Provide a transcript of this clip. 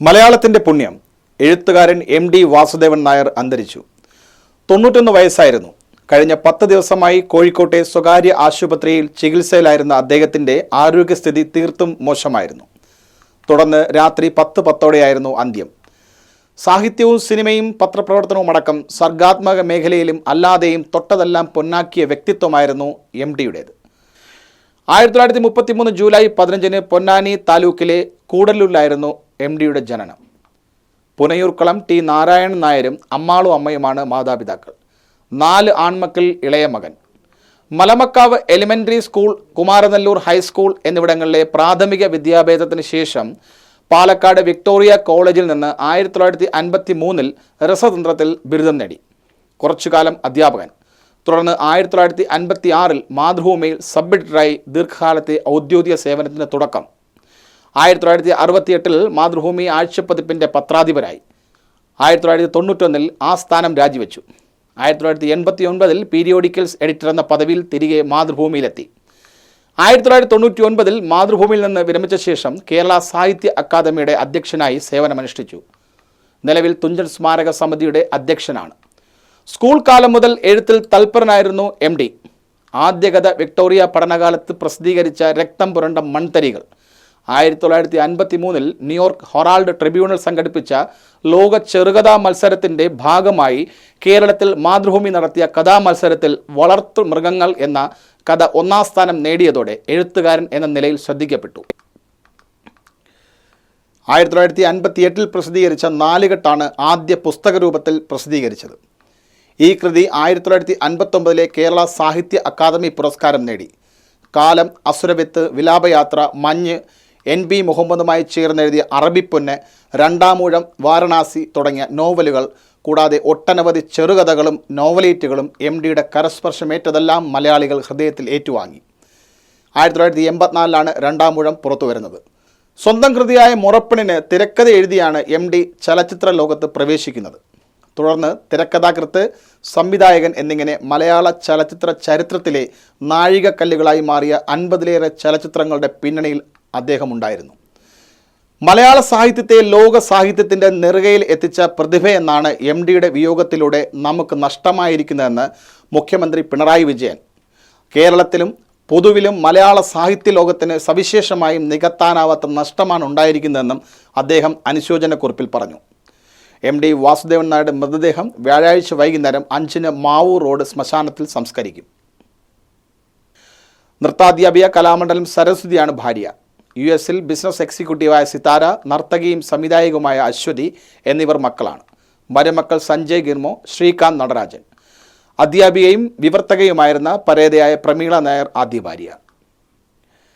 മലയാളത്തിന്റെ പുണ്യം എഴുത്തുകാരൻ എം ഡി വാസുദേവൻ നായർ അന്തരിച്ചു. തൊണ്ണൂറ്റൊന്ന് വയസ്സായിരുന്നു. കഴിഞ്ഞ പത്ത് ദിവസമായി കോഴിക്കോട്ടെ സ്വകാര്യ ആശുപത്രിയിൽ ചികിത്സയിലായിരുന്ന അദ്ദേഹത്തിന്റെ ആരോഗ്യസ്ഥിതി തീർത്തും മോശമായിരുന്നു. തുടർന്ന് രാത്രി പത്ത് പത്തോടെയായിരുന്നു അന്ത്യം. സാഹിത്യവും സിനിമയും പത്രപ്രവർത്തനവും അടക്കം സർഗാത്മക മേഖലയിലും അല്ലാതെയും തൊട്ടതെല്ലാം പൊന്നാക്കിയ വ്യക്തിത്വമായിരുന്നു എം ഡിയുടേത്. ആയിരത്തി തൊള്ളായിരത്തി മുപ്പത്തി മൂന്ന് ജൂലൈ പതിനഞ്ചിന് പൊന്നാനി താലൂക്കിലെ കൂടല്ലൂരിലായിരുന്നു എം ഡിയുടെ ജനനം. പുനയൂർക്കുളം ടി നാരായണൻ നായരും അമ്മാളും അമ്മയുമാണ് മാതാപിതാക്കൾ. നാല് ആൺമക്കൾ ഇളയ മകൻ. Malamakkavu elementary school Kumaranellur high school എന്നിവിടങ്ങളിലെ പ്രാഥമിക വിദ്യാഭ്യാസത്തിന് ശേഷം പാലക്കാട് വിക്ടോറിയ കോളേജിൽ നിന്ന് ആയിരത്തി തൊള്ളായിരത്തി അൻപത്തി മൂന്നിൽ രസതന്ത്രത്തിൽ ബിരുദം നേടി. കുറച്ചുകാലം അധ്യാപകൻ. തുടർന്ന് ആയിരത്തി തൊള്ളായിരത്തി അൻപത്തി ആറിൽ മാതൃഭൂമിയിൽ സബ് എഡിറ്ററായി ദീർഘകാലത്തെ ഔദ്യോഗിക സേവനത്തിന് തുടക്കം. ആയിരത്തി തൊള്ളായിരത്തി അറുപത്തിയെട്ടിൽ മാതൃഭൂമി ആഴ്ചപ്പതിപ്പിന്റെ പത്രാധിപരായി. ആയിരത്തി തൊള്ളായിരത്തി തൊണ്ണൂറ്റൊന്നിൽ ആ സ്ഥാനം രാജിവെച്ചു. ആയിരത്തി തൊള്ളായിരത്തി എൺപത്തി ഒൻപതിൽ പീരിയോഡിക്കൽസ് എഡിറ്റർ എന്ന പദവിയിൽ തിരികെ മാതൃഭൂമിയിലെത്തി. ആയിരത്തി തൊള്ളായിരത്തി തൊണ്ണൂറ്റി ഒൻപതിൽ മാതൃഭൂമിയിൽ നിന്ന് വിരമിച്ച ശേഷം കേരള സാഹിത്യ അക്കാദമിയുടെ അധ്യക്ഷനായി സേവനമനുഷ്ഠിച്ചു. നിലവിൽ തുഞ്ചൻ സ്മാരക സമിതിയുടെ അധ്യക്ഷനാണ്. സ്കൂൾ കാലം മുതൽ എഴുത്തിൽ തൽപരനായിരുന്നു എം ഡി. ആദ്യകഥ വിക്ടോറിയ പഠനകാലത്ത് പ്രസിദ്ധീകരിച്ച രക്തം പുരണ്ട മൺതരികൾ. ആയിരത്തി തൊള്ളായിരത്തി അൻപത്തി മൂന്നിൽ ന്യൂയോർക്ക് ഹൊറാൾഡ് ട്രിബ്യൂണൽ സംഘടിപ്പിച്ച ലോക ചെറുകഥാ മത്സരത്തിന്റെ ഭാഗമായി കേരളത്തിൽ മാതൃഭൂമി നടത്തിയ കഥാമത്സരത്തിൽ വളർത്തു മൃഗങ്ങൾ എന്ന കഥ ഒന്നാം സ്ഥാനം നേടിയതോടെ എഴുത്തുകാരൻ എന്ന നിലയിൽ ശ്രദ്ധിക്കപ്പെട്ടു. ആയിരത്തി തൊള്ളായിരത്തി അൻപത്തി എട്ടിൽ പ്രസിദ്ധീകരിച്ച നാലുകെട്ടാണ് ആദ്യ പുസ്തക രൂപത്തിൽ പ്രസിദ്ധീകരിച്ചത്. ഈ കൃതി ആയിരത്തി തൊള്ളായിരത്തി അൻപത്തൊമ്പതിലെ കേരള സാഹിത്യ അക്കാദമി പുരസ്കാരം നേടി. കാലം അസുരവിത്ത് വിലാപയാത്ര മഞ്ഞ് എൻ ബി മുഹമ്മദുമായി ചേർന്നെഴുതിയ അറബിപ്പൊന്ന് രണ്ടാമൂഴം വാരണാസി തുടങ്ങിയ നോവലുകൾ കൂടാതെ ഒട്ടനവധി ചെറുകഥകളും നോവലേറ്റുകളും എം ഡിയുടെ കരസ്പർശമേറ്റതെല്ലാം മലയാളികൾ ഹൃദയത്തിൽ ഏറ്റുവാങ്ങി. ആയിരത്തി തൊള്ളായിരത്തി എൺപത്തിനാലിലാണ് രണ്ടാമൂഴം പുറത്തു വരുന്നത് സ്വന്തം കൃതിയായ മുറപ്പണിന് തിരക്കഥ എഴുതിയാണ് എം ഡി ചലച്ചിത്ര ലോകത്ത് പ്രവേശിക്കുന്നത്. തുടർന്ന് തിരക്കഥാകൃത്ത് സംവിധായകൻ എന്നിങ്ങനെ മലയാള ചലച്ചിത്ര ചരിത്രത്തിലെ നാഴികക്കല്ലുകളായി മാറിയ അൻപതിലേറെ ചലച്ചിത്രങ്ങളുടെ പിന്നണിയിൽ അദ്ദേഹമുണ്ടായിരുന്നു. മലയാള സാഹിത്യത്തെ ലോക സാഹിത്യത്തിന്റെ നെറുകയിൽ എത്തിച്ച പ്രതിഭയെന്നാണ് എം ഡിയുടെ വിയോഗത്തിലൂടെ നമുക്ക് നഷ്ടമായിരിക്കുന്നതെന്ന് മുഖ്യമന്ത്രി പിണറായി വിജയൻ. കേരളത്തിലും പൊതുവിലും മലയാള സാഹിത്യ ലോകത്തിന് സവിശേഷമായും നികത്താനാവാത്ത നഷ്ടമാണ് ഉണ്ടായിരിക്കുന്നതെന്നും അദ്ദേഹം അനുശോചനക്കുറിപ്പിൽ പറഞ്ഞു. എം ഡി വാസുദേവൻ നായരുടെ മൃതദേഹം വ്യാഴാഴ്ച വൈകുന്നേരം അഞ്ചിന് മാവൂർ റോഡ് ശ്മശാനത്തിൽ സംസ്കരിക്കും. നൃത്താധ്യാപിക കലാമണ്ഡലം സരസ്വതിയാണ് ഭാര്യ. യു എസിൽ ബിസിനസ് എക്സിക്യൂട്ടീവായ സിതാര നർത്തകിയും സംവിധായകവുമായ അശ്വതി എന്നിവർ മക്കളാണ്. മരുമക്കൾ സഞ്ജയ് ഗിർമോ ശ്രീകാന്ത് നടരാജൻ. അധ്യാപികയും വിവർത്തകയുമായിരുന്ന പരേതയായ പ്രമീള നായർ ആദ്യ ഭാര്യ